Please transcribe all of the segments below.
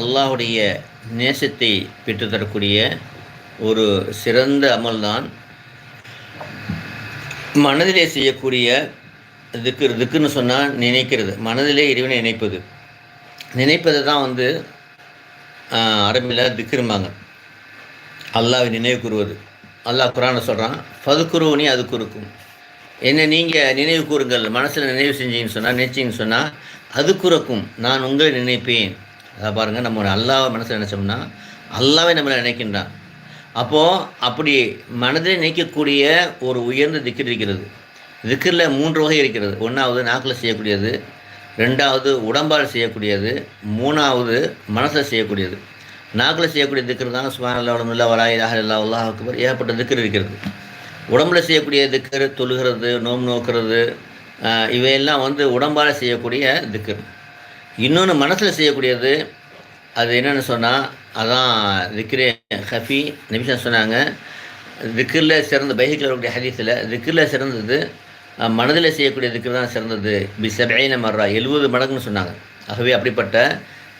அல்லாஹுடைய நேசத்தை பெற்றுத்தரக்கூடிய ஒரு சிறந்த அமல்தான். மனதிலே செய்யக்கூடிய திக்கு திக்குன்னு சொன்னால் நினைக்கிறது. மனதிலே இறைவனை நினைப்பது. நினைப்பது தான் வந்து அரபியில் திக்கிரும்பாங்க அல்லாவை நினைவு கூறுவது. அல்லாஹ் குரானை சொல்கிறான் பதுக்குருவனே அது குறுக்கும். என்ன நீங்கள் நினைவு கூறுங்கள் மனசில் நினைவு செஞ்சீங்கன்னு சொன்னால் நினைச்சிங்கன்னு சொன்னால் அது குறக்கும். நான் உங்களை நினைப்பேன். அதை பாருங்கள் நம்ம அல்லாவை மனசில் நினச்சோம்னா அல்லாவே நம்மளை நினைக்கின்றான் அப்போது அப்படி மனதில் நினைக்கக்கூடிய ஒரு உயர்ந்த திக்கர் இருக்கிறது. திக்கரில் மூன்று வகை இருக்கிறது. ஒன்றாவது நாக்கில் செய்யக்கூடியது ரெண்டாவது உடம்பால் செய்யக்கூடியது மூணாவது மனசில் செய்யக்கூடியது. நாக்கில் செய்யக்கூடிய திக்கர் தான் சுமார் அல்லா உடம்புல வராயிலாக இல்லா அல்லாஹ் அக்பர் ஏகப்பட்ட திக்கர் இருக்கிறது. உடம்புல செய்யக்கூடிய திக்கர் தொழுகிறது நோம் நோக்கிறது இவையெல்லாம் வந்து உடம்பால் செய்யக்கூடிய திக்கர். இன்னொன்று மனசில் செய்யக்கூடியது அது என்னென்னு சொன்னால் அதான் திக்ரே ஹஃபி நிமிஷம் சொன்னாங்க. திக்கிரில் சிறந்த பைக்கில் இருக்கக்கூடிய ஹதீஸில் திக்கிரில் சிறந்தது மனதில் செய்யக்கூடிய திக்ரு தான் சிறந்தது. பி சபைன மர்ரா எழுபது மடங்குன்னு சொன்னாங்க. ஆகவே அப்படிப்பட்ட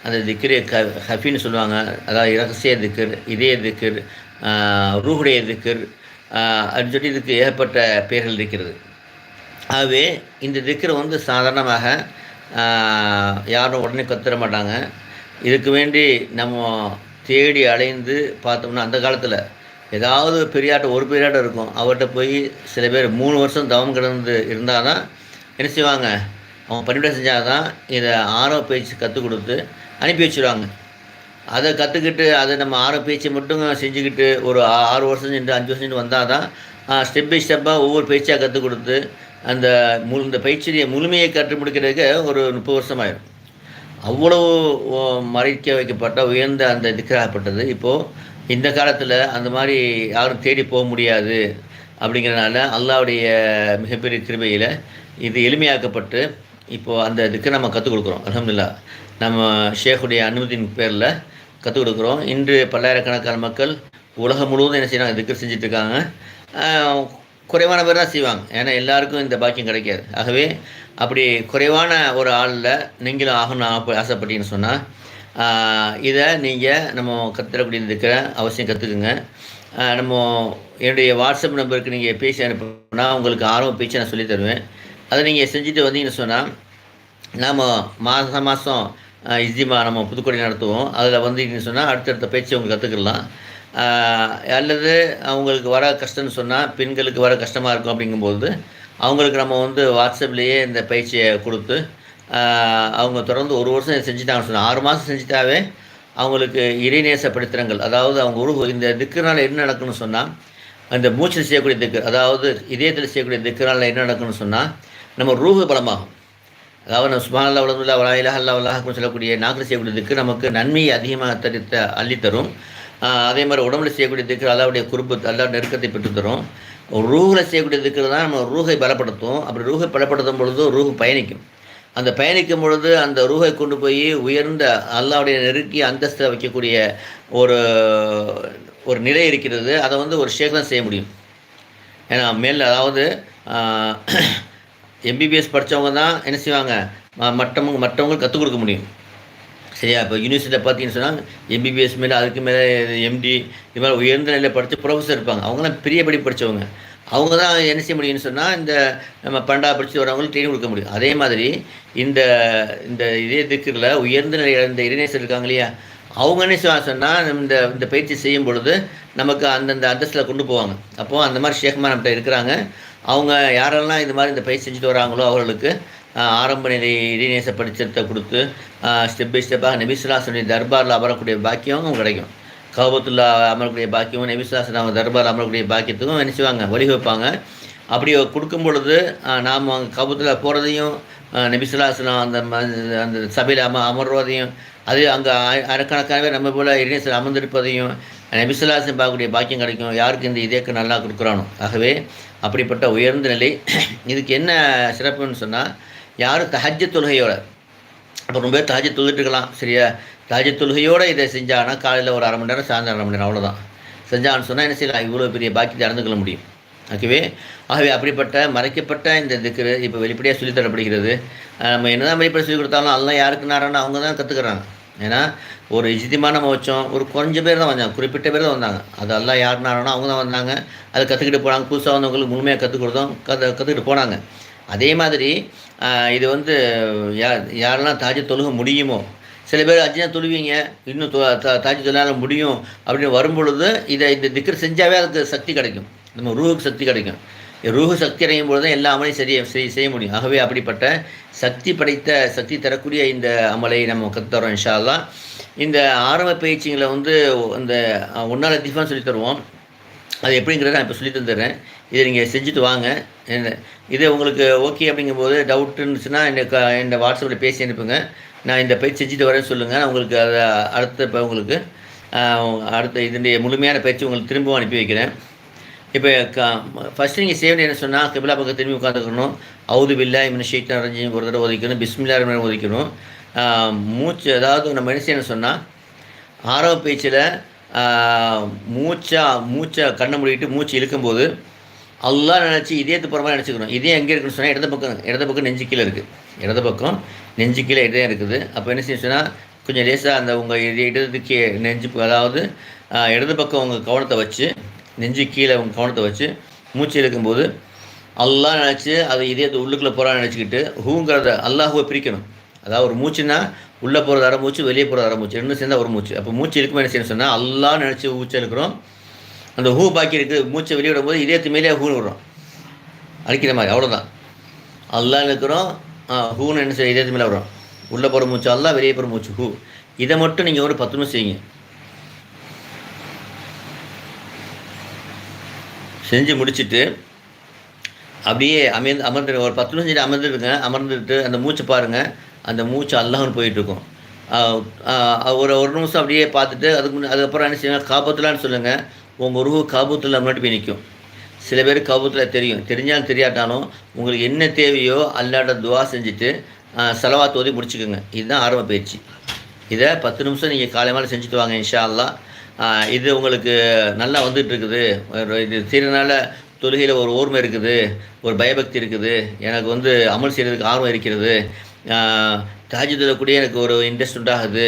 அந்த திக்ரே க ஹஃபின்னு சொல்லுவாங்க. அதாவது இரகசிய திக்கர் இதய திக்கர் ரூஹுடைய திக்கர் அப்படின்னு சொல்லி இதுக்கு ஏகப்பட்ட பெயர்கள் இருக்கிறது. ஆகவே இந்த திக்கரை வந்து சாதாரணமாக யாரும் உடனே கத்துற மாட்டாங்க. இதுக்கு வேண்டி நம்ம தேடி அலைந்து பார்த்தோம்னா அந்த காலத்தில் ஏதாவது பெரியாட்டம் ஒரு பெரியாட்டம் இருக்கும். அவர்கிட்ட போய் சில பேர் மூணு வருஷம் தவம் கிடந்து இருந்தால் தான் என்ன செய்வாங்க? அவன் பணிவிட செஞ்சால் தான் இதை ஆரோ பேச்சு கற்றுக் கொடுத்து அனுப்பி வச்சுருவாங்க. அதை கற்றுக்கிட்டு அதை நம்ம ஆரோ பேச்சை மட்டும் செஞ்சுக்கிட்டு ஒரு ஆறு வருஷம் சென்று அஞ்சு வருஷம் சென்று வந்தால் தான் ஸ்டெப் பை ஸ்டெப்பாக ஒவ்வொரு பேச்சாக கற்றுக் கொடுத்து அந்த முழு இந்த பயிற்சியை முழுமையை கற்று முடிக்கிறதுக்கு ஒரு முப்பது வருஷம் ஆயிடும் அவ்வளவு மறைக்க வைக்கப்பட்ட உயர்ந்த அந்த திக்கராகப்பட்டது இப்போது இந்த காலத்தில் அந்த மாதிரி யாரும் தேடி போக முடியாது அப்படிங்கிறனால அல்லாவுடைய மிகப்பெரிய கிருபையில் இது எளிமையாக்கப்பட்டு இப்போது அந்த இதுக்கு நம்ம கற்றுக் கொடுக்குறோம். அலமதுல்லா நம்ம ஷேக்குடைய அனுமதியின் பேரில் கற்றுக் கொடுக்குறோம். இன்று பல்லாயிரக்கணக்கான மக்கள் உலகம் முழுவதும் என்ன செய்யறாங்க? திக்கர் செஞ்சிட்ருக்காங்க குறைவான பேர் தான் செய்வாங்க. ஏன்னா எல்லாருக்கும் இந்த பாக்கியம் கிடைக்காது. ஆகவே அப்படி குறைவான ஒரு ஆளில் நீங்களும் ஆகணும் ஆசைப்பட்டீங்கன்னு சொன்னால் இதை நீங்கள் நம்ம கற்றுக்கூடிய இருக்கிற அவசியம் கற்றுக்குங்க நம்ம என்னுடைய வாட்ஸ்அப் நம்பருக்கு நீங்கள் பேசி அனுப்பினா உங்களுக்கு ஆர்வம் பேச்சு நான் சொல்லி தருவேன். அதை நீங்கள் செஞ்சுட்டு வந்தீங்கன்னு சொன்னால் நாம் மாதம் மாதம் இசிமா நம்ம புதுக்கோடி நடத்துவோம். அதில் வந்தீங்கன்னு சொன்னால் அடுத்தடுத்த பேச்சு உங்களுக்கு கற்றுக்கலாம் அல்லது அவங்களுக்கு வர கஷ்டம்னு சொன்னால் பெண்களுக்கு வர கஷ்டமாக இருக்கும் அப்படிங்கும்போது அவங்களுக்கு நம்ம வந்து வாட்ஸ்அப்லேயே இந்த பயிற்சியை கொடுத்து அவங்க தொடர்ந்து ஒரு வருஷம் செஞ்சுட்டாங்கன்னு சொன்னால் ஆறு மாதம் செஞ்சுட்டாவே அவங்களுக்கு இறைநேச படித்திரங்கள் அதாவது அவங்க உருவ இந்த திக்குனால் என்ன நடக்குன்னு சொன்னால் அந்த மூச்சில் செய்யக்கூடிய திக்கு அதாவது இதயத்தில் செய்யக்கூடிய திக்குனால் என்ன நடக்குன்னு சொன்னால் நம்ம ரூஹு பலமாகும். அதாவது நம்ம சுமானல்லா வளர்ந்துள்ள வலாயிலா அல்லா வல்லாஹ்னு சொல்லக்கூடிய நாக்கில் செய்யக்கூடிய திக்கு நமக்கு நன்மையை அதிகமாக தரித்த அள்ளித்தரும். அதே மாதிரி உடம்புல செய்யக்கூடிய திக்கு அல்லாவுடைய குறுப்பு அல்லா நெருக்கத்தை பெற்றுத்தரும். ரூகில் செய்யக்கூடிய திக்கு தான் நம்ம ரூகை பலப்படுத்தும். அப்படி ரூகை பலப்படுத்தும் பொழுது ரூஹு பயணிக்கும். அந்த பயணிக்கும் பொழுது அந்த ரூகை கொண்டு போய் உயர்ந்த அல்லாவுடைய நெருக்கி அந்தஸ்தை வைக்கக்கூடிய ஒரு ஒரு நிலை இருக்கிறது. அதை வந்து ஒரு ஷேக் தான் செய்ய முடியும். ஏன்னா மேல் அதாவது எம்பிபிஎஸ் படித்தவங்க தான் என்ன செய்வாங்க? மற்றவங்க மற்றவங்களுக்கு கற்றுக் கொடுக்க முடியும். சரியா? இப்போ யூனிவர்சிட்டியில் பார்த்தீங்கன்னு சொன்னால் எம்பிபிஎஸ் மேலே அதுக்கு மேலே எம்டி இது மாதிரி உயர்ந்த நிலையில் படித்து ப்ரொஃபஸர் இருப்பாங்க. அவங்களாம் பெரிய படி படித்தவங்க அவங்க தான் என்ன செய்ய முடியும்னு சொன்னால் இந்த நம்ம பண்டா படித்து வரவங்களுக்கு ட்ரெயினிங் கொடுக்க முடியும். அதே மாதிரி இந்த இந்த இதே திக்கில் உயர்ந்த நிலையில் இந்த இறைநேசர் இருக்காங்க இல்லையா? அவங்க என்ன செய்வாங்க சொன்னால் இந்த இந்த பயிற்சி செய்யும் பொழுது நமக்கு அந்தந்த அந்தஸ்தில் கொண்டு போவாங்க. அப்போது அந்த மாதிரி ஷேக்மா நம்மகிட்ட இருக்கிறாங்க. அவங்க யாரெல்லாம் இது மாதிரி இந்த பயிற்சி செஞ்சுட்டு வராங்களோ அவர்களுக்கு ஆரம்ப நிலை இடைநேச படிச்சத்தை கொடுத்து ஸ்டெப் பை ஸ்டெப்பாக நபிசுலாசனுடைய தர்பாரில் அமரக்கூடிய பாக்கியமும் கிடைக்கும். கௌபத்துல்லா அமரக்கூடிய பாக்கியமும் நபிசுலாசன் அவங்க தர்பாரில் அமரக்கூடிய பாக்கியத்துக்கும் நினச்சிவாங்க வழி வைப்பாங்க. அப்படி கொடுக்கும் பொழுது நாம் அங்கே கபத்தில் போகிறதையும் நபிசுலாசனம் அந்த அந்த சபையில் அம அமர்வதையும் அது அங்கே அறக்கணக்கானவே நம்ம போல் இறைநேசர் அமர்ந்திருப்பதையும் நபிசுலாசன் பார்க்கக்கூடிய பாக்கியம் கிடைக்கும். யாருக்கு இந்த இதேக்கு நல்லா கொடுக்குறானோ? ஆகவே அப்படிப்பட்ட உயர்ந்த நிலை. இதுக்கு என்ன சிறப்புன்னு சொன்னால் யாரும் தஹஜ தொழுகையோட அப்போ ரொம்ப பேர் தஹஜ தொழுதுட்டுருக்கலாம். சரியா? தஹஜ தொழுகையோடு இதை செஞ்சானா காலையில் ஒரு அரை மணி நேரம் சாயந்தரம் அரை மணி நேரம் அவ்வளோதான் செஞ்சான்னு சொன்னால் என்ன செய்யலாம்? இவ்வளோ பெரிய பாக்கியத்தை நடந்துக்கொள்ள முடியும். ஓகேவே? ஆகவே அப்படிப்பட்ட மறைக்கப்பட்ட இந்த திக்கு இப்போ வெளிப்படையாக சொல்லித்தரப்படுகிறது நம்ம என்ன தான் வெளிப்படை சொல்லி கொடுத்தாலும் அதெல்லாம் யாருக்கு நேரம்னு அவங்க தான் கற்றுக்குறாங்க ஏன்னா ஒரு இஜிதிமான நம்ம வச்சோம் ஒரு குறைஞ்ச பேர் தான் வந்தாங்க குறிப்பிட்ட பேர் தான் வந்தாங்க. அது எல்லாம் யாருனாலும் அவங்க தான் வந்தாங்க. அதை கற்றுக்கிட்டு போனாங்க. புதுசாக வந்தவங்களுக்கு முழுமையாக கற்றுக் கொடுத்தோம் கற்று கற்றுக்கிட்டு போனாங்க. அதே மாதிரி இது வந்து யார் யாரெல்லாம் தாஜ் தொழுக முடியுமோ சில பேர் அஜினா தொழுவீங்க இன்னும் தாஜ் தொழால முடியும் அப்படின்னு வரும்பொழுது இதை இந்த திக்கர் செஞ்சாவே அதுக்கு சக்தி கிடைக்கும். நம்ம ரூஹுக்கு சக்தி கிடைக்கும். ரூஹு சக்தி அடையும் பொழுது தான் எல்லா அமலையும் சரி செய் செய்ய முடியும். ஆகவே அப்படிப்பட்ட சக்தி படைத்த சக்தி தரக்கூடிய இந்த அமலை நம்ம கற்றுத்தரோம் இன்ஷால்லாம் இந்த ஆரம்ப பயிற்சிகளை வந்து இந்த ஒன்றால் லத்தீஃபான்னு சொல்லி தருவோம். அது எப்படிங்கிறத நான் இப்போ சொல்லி தந்துடுறேன். இதை நீங்கள் செஞ்சுட்டு வாங்க. என்ன- இது உங்களுக்கு ஓகே அப்படிங்கும்போது டவுட் இருந்துச்சுன்னா இந்த க வாட்ஸ்அப்பில் பேசி அனுப்புங்க. நான் இந்த பயிற்சி செஞ்சுட்டு வரேன்னு சொல்லுங்கள் நான் உங்களுக்கு அதை அடுத்த இப்போ உங்களுக்கு அடுத்த இதனுடைய முழுமையான பயிற்சி உங்களுக்கு திரும்பவும் அனுப்பி வைக்கிறேன். இப்போ க ஃபஸ்ட்டு நீங்கள் சேவனை என்ன சொன்னால் கிபிலா பக்கம் திரும்பி உட்காந்துக்கணும் அவுது பில்லா இவனு ஷீட்டா ஒரு தடவை ஒதுக்கணும். பிஸ்மில்லா ரஹ்மான் ஒதுக்கணும். மூச்சு அதாவது நம்ம என்ன செய்யணும் சொன்னால் ஆரோ பேச்சில் மூச்சா மூச்சை கண்ணை மூடிட்டு மூச்சு இழுக்கும்போது அல்லா நினச்சி இதயத்து புறமாக நினச்சிக்கிறோம். இதயம் எங்கே இருக்குன்னு சொன்னால் இடது பக்கம் இடது பக்கம் நெஞ்சு கீழே இருக்குது இடது பக்கம் நெஞ்சு கீழே இதயம் இருக்குது. அப்போ என்ன செய்ய சொன்னால் கொஞ்சம் லேசாக அந்த உங்கள் இது இடதுக்கு நெஞ்சு அதாவது இடது பக்கம் உங்கள் கவனத்தை வச்சு நெஞ்சு கீழே உங்கள் கவனத்தை வச்சு மூச்சு இழுக்கும்போது எல்லாம் நினச்சி அது இதயத்தை உள்ளுக்குள்ளே போகிறான்னு நினச்சிக்கிட்டு ஹூங்கிறத அல்லாஹுவை பிரிக்கணும். அதாவது ஒரு மூச்சுன்னா உள்ளே போகிறது அரை மூச்சு வெளியே போகிறது அரை மூச்சு. ரெண்டும் சேர்ந்தால் ஒரு மூச்சு. அப்போ மூச்சு இழுக்குமே என்ன செய்யணும் சொன்னால் அல்லா நினச்சி மூச்சு இழுக்கிறோம். அந்த ஹூ பாக்கி இருக்குது மூச்சை வெளியிடும் போது இதயத்து மேலே ஹூன்னு விடுறோம். அடிக்கிற மாதிரி அவ்வளோதான் அல்லாஹ் இருக்கிறோம் ஹூன்னு என்ன செய்ய இதயத்து மேலே வரும் உள்ளே போகிற மூச்சு அல்லா வெளியே போகிற மூச்சு ஹூ. இதை மட்டும் நீங்கள் ஒரு பத்து நிமிஷம் செய்யுங்க. செஞ்சு முடிச்சுட்டு அப்படியே அமர்ந்து அமர்ந்து ஒரு பத்து நிமிஷம் சரி அமர்ந்துட்டு அந்த மூச்சு பாருங்கள் அந்த மூச்சு அல்லாஹ்னு போயிட்டுருக்கும் ஒரு ஒரு நிமிஷம் அப்படியே பார்த்துட்டு அதுக்கு முன்ன அதுக்கப்புறம் என்ன செய்யுங்க காபத்துலான்னு சொல்லுங்கள் உங்கள் உருவு காபூத்தில் முன்னாடி போய் நிற்கும் சில பேர் கபூத்தில் தெரியும். தெரிஞ்சாலும் தெரியாட்டாலும் உங்களுக்கு என்ன தேவையோ அல்லாட துவா செஞ்சுட்டு செலவாக தோதி முடிச்சுக்கோங்க. இதுதான் ஆரம்ப பயிற்சி. இதை பத்து நிமிஷம் நீங்கள் காலை மேலே செஞ்சுட்டு வாங்க இன்ஷா இது உங்களுக்கு நல்லா வந்துட்டு இருக்குது இது தீரனால தொழுகையில் ஒரு ஓர்மை இருக்குது ஒரு பயபக்தி இருக்குது. எனக்கு வந்து அமல் செய்கிறதுக்கு ஆர்வம் இருக்கிறது. தாஜத்தில் கூட எனக்கு ஒரு இன்ட்ரெஸ்ட் உண்டாகுது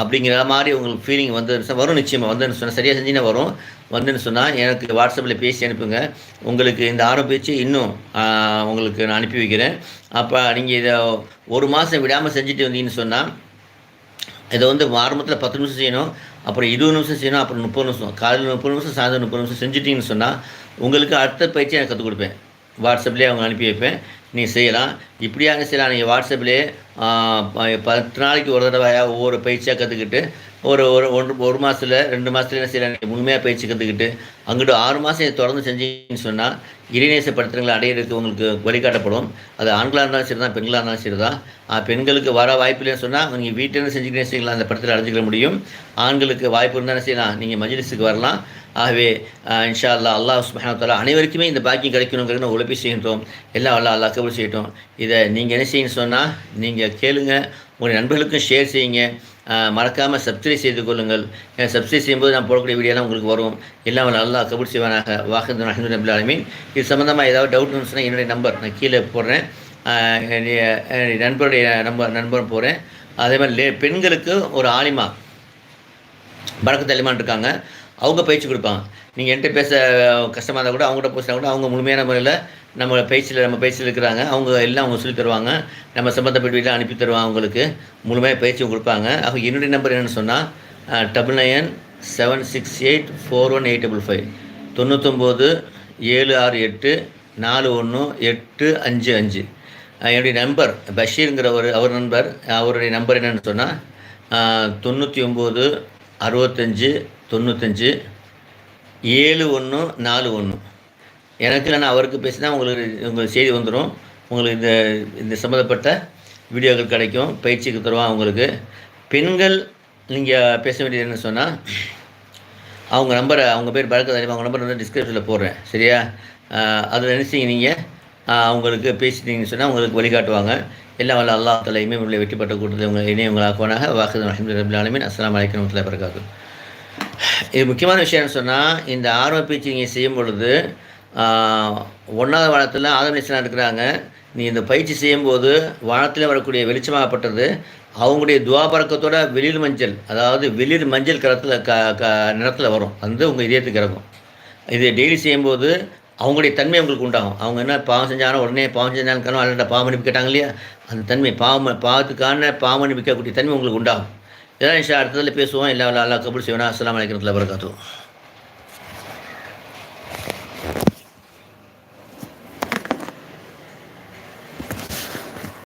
அப்படிங்கிற மாதிரி உங்களுக்கு ஃபீலிங் வந்து வரும் நிச்சயமாக வந்து சொன்னால் சரியாக செஞ்சுன்னா வரும். வந்துன்னு சொன்னால் எனக்கு வாட்ஸ்அப்பில் பேசி அனுப்புங்க. உங்களுக்கு இந்த ஆரம்ப பேச்சு இன்னும் உங்களுக்கு நான் அனுப்பி வைக்கிறேன். அப்போ நீங்கள் இதை ஒரு மாதம் விடாமல் செஞ்சுட்டு வந்தீங்கன்னு சொன்னால் இதை வந்து ஆரம்பத்தில் பத்து நிமிஷம் செய்யணும் அப்புறம் இருபது நிமிஷம் செய்யணும் அப்புறம் முப்பது நிமிஷம் காலையில் முப்பது நிமிஷம் சாயந்தரம் முப்பது நிமிஷம் செஞ்சுட்டிங்கன்னு சொன்னால் உங்களுக்கு அடுத்த பயிற்சி நான் கற்றுக் கொடுப்பேன். வாட்ஸ்அப்லேயே அவங்க அனுப்பி வைப்பேன். நீங்கள் செய்யலாம். இப்படியாக செய்யலாம் நீங்கள் வாட்ஸ்அப்லேயே பத்து நாளைக்கு ஒரு தடவையாக ஒவ்வொரு பயிற்சியாக கற்றுக்கிட்டு ஒரு ஒரு ஒன்று ஒரு மாதத்தில் ரெண்டு மாதத்துல என்ன செய்யலாம்? நீங்கள் முழுமையாக பயிற்சி கற்றுக்கிட்டு அங்கிட்டு ஆறு மாதம் இதை தொடர்ந்து செஞ்சீங்கன்னு சொன்னால் இறைநேச அடையிறதுக்கு உங்களுக்கு வழிகாட்டப்படும். அது ஆண்களாக இருந்தாலும் சரி தான் பெண்களாக இருந்தாலும் சரி தான் பெண்களுக்கு வர வாய்ப்பு இல்லைன்னு சொன்னால் நீங்கள் வீட்டிலேருந்து செஞ்சுக்கிட்டே செய்யலாம். அந்த படத்தில் அடைஞ்சிக்க முடியும். ஆண்களுக்கு வாய்ப்பு இருந்தாலும் செய்யலாம்? நீங்கள் மஜிலிஸுக்கு வரலாம். ஆகவே இன்ஷா அல்லாஹ் அல்லாஹ் சுப்ஹானஹு அனைவருக்குமே இந்த பாக்கியம் கிடைக்கணுங்கிறது உழைப்பு செய்கின்றோம். எல்லாம் அல்லா அல்லாஹ் கபூல் செய்யட்டும். இதை நீங்கள் என்ன செய்யணும்னு சொன்னால் நீங்கள் கேளுங்க. உங்கள் நண்பர்களுக்கும் ஷேர் செய்யுங்க. மறக்காமல் சப்ஸ்கிரைப் செய்து கொள்ளுங்கள். ஏன்னா சப்ஸ்கிரைப் செய்யும்போது நான் போடக்கூடிய வீடியோலாம் உங்களுக்கு வரும். எல்லாம் நல்லா அல்லாஹ் கபூல் செய்வானாக. வாக்கு அஹமது நபில் இது சம்மந்தமாக ஏதாவது டவுட் இருந்துச்சுன்னா என்னுடைய நம்பர் நான் கீழே போடுறேன். என்னுடைய நண்பருடைய நம்பர் நண்பர் போகிறேன் அதே மாதிரி பெண்களுக்கு ஒரு ஆலிமா வழக்கு தலைமான் இருக்காங்க. அவங்க பயிற்சி கொடுப்பாங்க. நீங்கள் என்கிட்ட பேச கஷ்டமாக இருந்தால் கூட அவங்ககிட்ட பேசினா கூட அவங்க முழுமையான முறையில் நம்ம பயிற்சியில் நம்ம பயிற்சியில் இருக்கிறாங்க. அவங்க எல்லாம் அவங்க சொல்லி தருவாங்க. நம்ம சம்மந்தப்பட்ட வீட்டில் அனுப்பி தருவாங்க அவங்களுக்கு முழுமையாக பயிற்சியும் கொடுப்பாங்க. அவங்க என்னுடைய நம்பர் என்னென்னு சொன்னால் double nine seven six eight four one eight double five தொண்ணூத்தொம்போது ஏழு ஆறு எட்டு நாலு ஒன்று எட்டு அஞ்சு அஞ்சு. என்னுடைய நம்பர் பஷீருங்கிற ஒரு அவர் நண்பர் அவருடைய நம்பர் என்னென்னு சொன்னால் தொண்ணூற்றி ஒம்பது அறுபத்தஞ்சு தொண்ணூத்தஞ்சு ஏழு ஒன்று நாலு ஒன்று. எனக்கு நான் அவருக்கு பேசினா உங்களுக்கு உங்களுக்கு செய்தி வந்துடும் உங்களுக்கு இந்த இந்த சம்மந்தப்பட்ட வீடியோக்கள் கிடைக்கும் பயிற்சிக்கு தருவான் உங்களுக்கு. பெண்கள் நீங்கள் பேச வேண்டியது என்ன சொன்னால் அவங்க நம்பரை அவங்க பேர் பழக்க தெரியும் அவங்க நம்பர் வந்து டிஸ்கிரிப்ஷனில் போடுறேன். சரியா? அதில் நினச்சிங்க நீங்கள் அவங்களுக்கு பேசிட்டீங்கன்னு சொன்னால் உங்களுக்கு வழிகாட்டுவாங்க. எல்லா வல்ல அல்லாஹ் தலையுமே உள்ளே வெற்றி பெற்ற கூட்டத்தில் உங்களை இணையவங்களாக்குவானாக. வாக்குதல் அஹமது ரபுல் ஆலமின். அஸ்லாம் வலைக்கம் வரமத்துல வரகாத்து இது முக்கியமான விஷயம்னு சொன்னால் இந்த ஆர்வ பயிற்சி செய்யும் பொழுது ஒன்றாவது வாரத்தில் ஆதம் இஸ்லாம் இருக்கிறாங்க. நீ இந்த பயிற்சி செய்யும்போது வானத்தில் வரக்கூடிய வெளிச்சமாகப்பட்டது. அவங்களுடைய துவாபரக்கத்தோட வெளிர் மஞ்சள் அதாவது வெளிர் மஞ்சள் கரத்தில் க க நிறத்தில் வரும். வந்து உங்கள் இதயத்துக்கு இறங்கும். இது டெய்லி செய்யும்போது அவங்களுடைய தன்மை உங்களுக்கு உண்டாகும். அவங்க என்ன பாவம் செஞ்சாலும் உடனே பாவம் செஞ்சாலும் கணும் அல்ல பாவம் அனுப்பிக்கிட்டாங்க இல்லையா? அந்த தன்மை பாவம் பாவத்துக்கான பாவம் அனுப்பிக்கக்கூடிய தன்மை உங்களுக்கு உண்டாகும். இதெல்லாம் அடுத்ததில் பேசுவோம். எல்லா அல்லா கபுல் செய்வோனா அஸ்லாம் வலைக்கிறதுல வரகாத்துவோம்